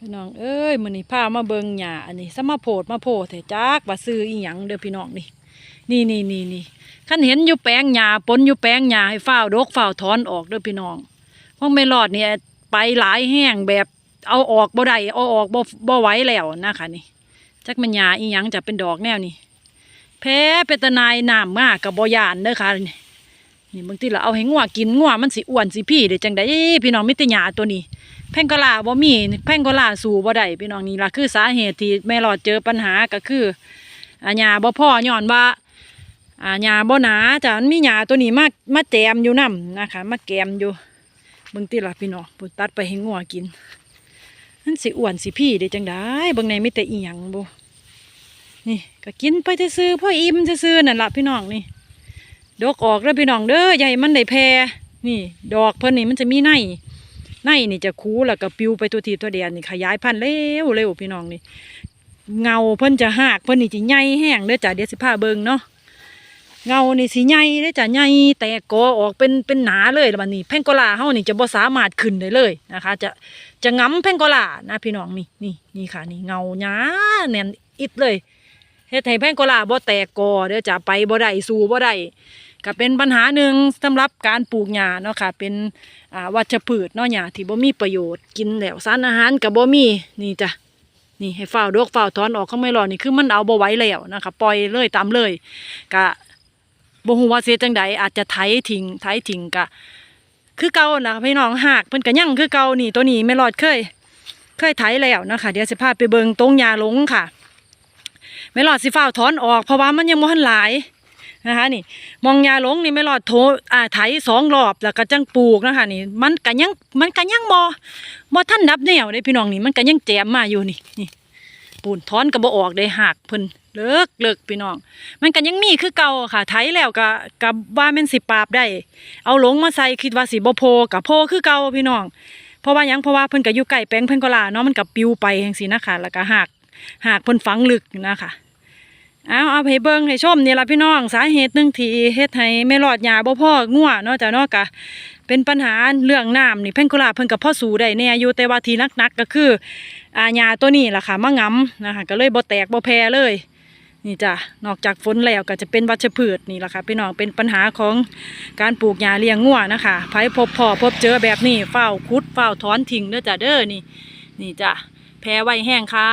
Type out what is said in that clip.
พี่น้องเอ้ยมื้อนี้พามาเบิงหญ้าอันนี้สมาโพดมาโพดแต่จักว่าซื้ออีหยังเด้อพี่น้องนี่นี่นี่นี่นี่คันเห็นอยู่แปลงหญ้าปนอยู่แปลงหญ้าให้ฝ้าวดกฝ้าวถอนออกเด้อพี่น้องพราะไม่รอดเนี่ยไปหลายแห้งแบบเอาออกบ่ได้เอาออกบ่บ่ไหวแล้วนะคะนี่จักมันหญ้าอีหยังจะเป็นดอกแนวนี้แพ้เป็นตนายน้ำมากกับบ่ยานเด้อค่ะ นี่บางทีเราเอาให้งัวกินงัวมันสิอ้วนสิพี่เด้จังไดพี่น้องมีแต่หญ้าตัวนี้ แพงโกลาบ่มีแพงโกลาสู่บ่ได้พี่น้องนี่ล่ะคือสาเหตุที่แม่หลอดเจอปัญหาก็คืออาหญ้าบ่พ่อย้อนว่าอาหญ้าบ่หนาจ้ะมันมีหญ้าตัวนี้มามาแจมอยู่นํนะคะมาแกมอยู่บิ่งติล่ะพี่น้องปุตัดไปให้งัวกินมันสิอ้วนสิพี่ได้จังได๋เบิ่งในมีแต่อีหยังบ่นี่ก็กินไปซื่อพ่ออิ่มซื่อนั่นล่ะพี่น้องนี่ ดอกออกเด้อพี่น้องเด้อให้มันได้แพร่นี่ ดอกเพิ่นนี่มันจะมีในในนี่จะคูแล้วก็ปิวไปตัวทีตัวเดียนนี่ขยายพันธุ์เร็วเร็วพี่น้องนี่ เงาเพิ่นจะหากเพิ่นนี่จะใหญ่แห้งเด้อจ้ะเดี๋ยวสิพาเบิงเนาะเงานี่สิใหญ่เด้อจ้ะใหญ่แตกกอออกเป็นเป็นหนาเลยแล้วบัดนี้แพงกลาเฮานี่จะบ่สามารถขึ้นได้เลยนะคะ จะจะง้ำแพงกลานะพี่น้องนี่นี่นี่ค่ะ นี่เงาหนาแน่นอิดเลยเฮ็ดให้แพงกลาบ่แตกกอเด้อจ้ะไปบ่ได้สู่บ่ได้ ก็เป็นปัญหาหนึ่งสำหรับการปลูกหญ้าเนาะค่ะ เป็นวัชพืชเนาะหญ้าที่บ่มีประโยชน์กินแล้วสารอาหารก็บ่มีนี่จ้ะนี่ให้ฝ้าดอกฝ้าถอนออกข้าไม่รอนี่คือมันเอาบ่ไหวแล้วนะคะปล่อยเลยตามเลยก็บ่ฮู้ว่าเสียจังใดอาจจะไถทิ้งไถทิ้งก็คือเก่านะพี่น้องหากเพิ่นก็ยังคือเก่านี่ตัวนี้ไม่รอดเคย เคยไถแล้วนะคะเดี๋ยวสิพาไปเบิงตรงหญ้าหลงค่ะ ไม่รอดสิฝ้าถอนออกเพราะว่ามันยังบ่ทันหลาย นะคะนี่ มองยาหลงนี่ไม่รอดโถอ่าไถสองรอบแล้วก็จังปลูกนะคะนี่ มันก็ยังมันก็ยังบ่บ่ท่านดับแนวเด้พี่น้องนี่มันก็ยังแจมมาอยู่นี่นี่ปูนถอนก็บ่ออกได้หักเพิ่นเลิกเลิกพี่น้อง มันก็ยังมีคือเก่าค่ะไถแล้วก็ก็ว่าแม่นสิปราบได้ เอาหลงมาใส่คิดว่าสิบโพก็โพคือเก่าพี่น้อง เพราะว่ายังเพราะว่าเพิ่นก็อยู่ใกล้แป้งเพิ่นก็ลาเนาะมันก็ปิวไปจังซี่นะคะแล้วก็หักหักเพิ่นฝังลึกนะคะ เอาเอาให้เบิ่งให้ชมนี่ละพี่น้องสาเหตุหนึ่งทีเฮ็ดให้ไม่รอดยาบ่พ่องัวเนาะจ้ะเนาะกะเป็นปัญหาเรื่องน้ำนี่เพิ่นก็ลาเพิ่นก็พ่อสู่ได้แน่อยู่แต่ว่าทีนักๆก็คืออาญาตัวนี้ล่ะค่ะมางำนะคะก็เลยบ่แตกบ่แพร่เลยนี่จ้ะนอกจากฝนแล้วก็จะเป็นวัชพืชนี่ล่ะค่ะพี่น้องเป็นปัญหาของการปลูกหญ้าเลี้ยงงัวนะคะไผพบพ่อพบเจอแบบนี้เฝ้าคุดเฝ้าถอนทิ้งเด้อจ้ะเด้อนี่ นี่จ้ะแพร่ไว้แห้งค่ะ